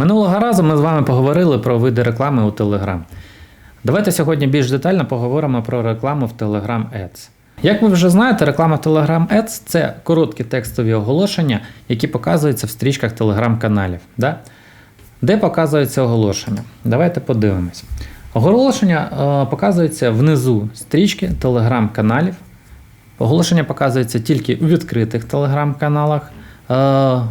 Минулого разу ми з вами поговорили про види реклами у Telegram. Давайте сьогодні більш детально поговоримо про рекламу в Telegram Ads. Як ви вже знаєте, реклама Telegram Ads це короткі текстові оголошення, які показуються в стрічках Telegram-каналів. Да? Де показується оголошення? Давайте подивимось. Оголошення е, показується внизу стрічки Telegram-каналів. Оголошення показується тільки у відкритих телеграм-каналах. Е,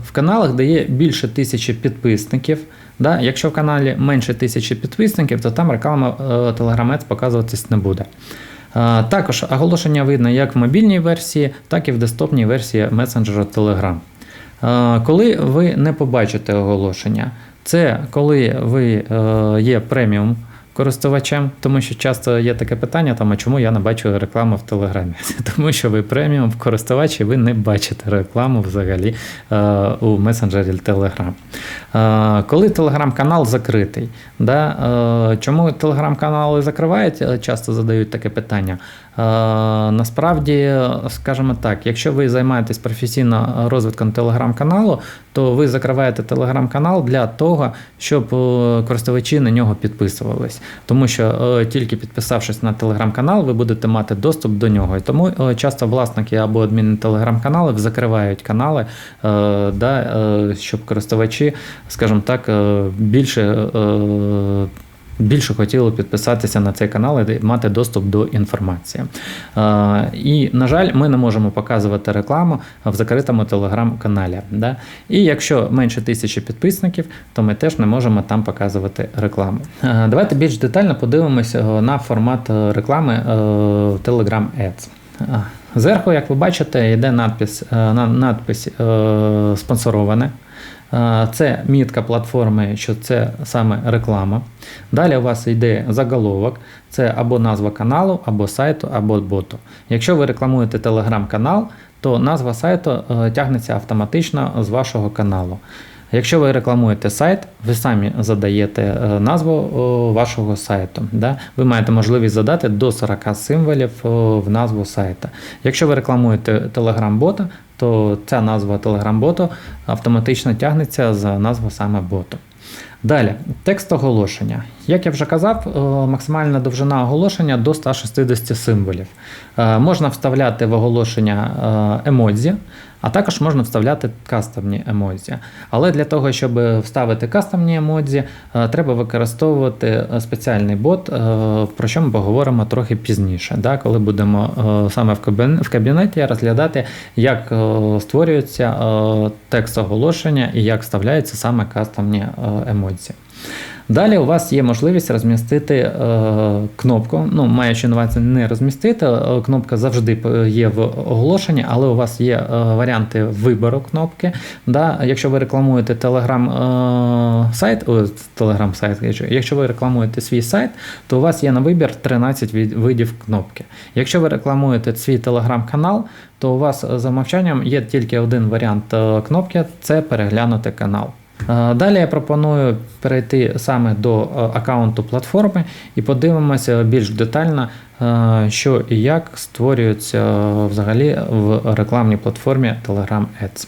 В каналах, де є більше тисячі підписників. Да? Якщо в каналі менше тисячі підписників, то там реклама е, Telegram показуватись не буде. Е, Також оголошення видно як в мобільній версії, так і в десктопній версії месенджера Telegram. Коли ви не побачите оголошення, це коли ви є преміум користувачем, тому що часто є таке питання, там, а чому я не бачу рекламу в Телеграмі? Тому що ви преміум користувач і ви не бачите рекламу взагалі е, у месенджері. Е, коли телеграм-канал закритий, да, е, чому телеграм-канали закривають? Е, Часто задають таке питання. Насправді, скажімо так, якщо ви займаєтесь професійно розвитком телеграм-каналу, то ви закриваєте телеграм-канал для того, щоб користувачі на нього підписувались. Тому що е, тільки підписавшись на телеграм-канал, ви будете мати доступ до нього. І тому е, часто власники або адміни телеграм-каналів закривають канали, е, да, щоб користувачі, скажімо так, більше. Більше хотіли підписатися на цей канал і мати доступ до інформації. Е, І, на жаль, ми не можемо показувати рекламу в закритому телеграм-каналі. Да? І якщо менше тисячі підписників, то ми теж не можемо там показувати рекламу. Е, Давайте більш детально подивимося на формат е, реклами Telegram Ads. Зверху, як ви бачите, йде надпис, е, надпис е, спонсороване. Е, Це мітка платформи, що це саме реклама. Далі у вас йде заголовок, це або назва каналу, або сайту, або боту. Якщо ви рекламуєте телеграм-канал, то назва сайту тягнеться автоматично з вашого каналу. Якщо ви рекламуєте сайт, ви самі задаєте е, назву вашого сайту. Да? Ви маєте можливість задати до 40 символів в назву сайта. Якщо ви рекламуєте Telegram-бота, то ця назва Telegram-боту автоматично тягнеться за назву саме боту. Далі, текст оголошення. Як я вже казав, е, максимальна довжина оголошення до 160 символів. Е, Можна вставляти в оголошення е, емодзі, а також можна вставляти кастомні емодзі. Але для того, щоб вставити кастомні емодзі, треба використовувати спеціальний бот, про що ми поговоримо трохи пізніше, да, коли будемо саме в кабінеті розглядати, як створюється текст оголошення і як вставляються саме кастомні е, емодзі. Далі у вас є можливість розмістити е, кнопку. Ну, маючи на увазі не розмістити, е, кнопка завжди є в оголошенні, але у вас є е, варіанти вибору кнопки. Да? Якщо ви рекламуєте Telegram е, сайт, о, Telegram сайт, якщо- ви рекламуєте свій сайт, то у вас є на вибір 13 від- видів кнопки. Якщо ви рекламуєте свій телеграм-канал, то у вас е, за мовчанням є тільки один варіант е, кнопки це переглянути канал. Е, Далі я пропоную перейти саме до е, аккаунту платформи і подивимося більш детально, е, що і як створюється взагалі в рекламній платформі Telegram Ads.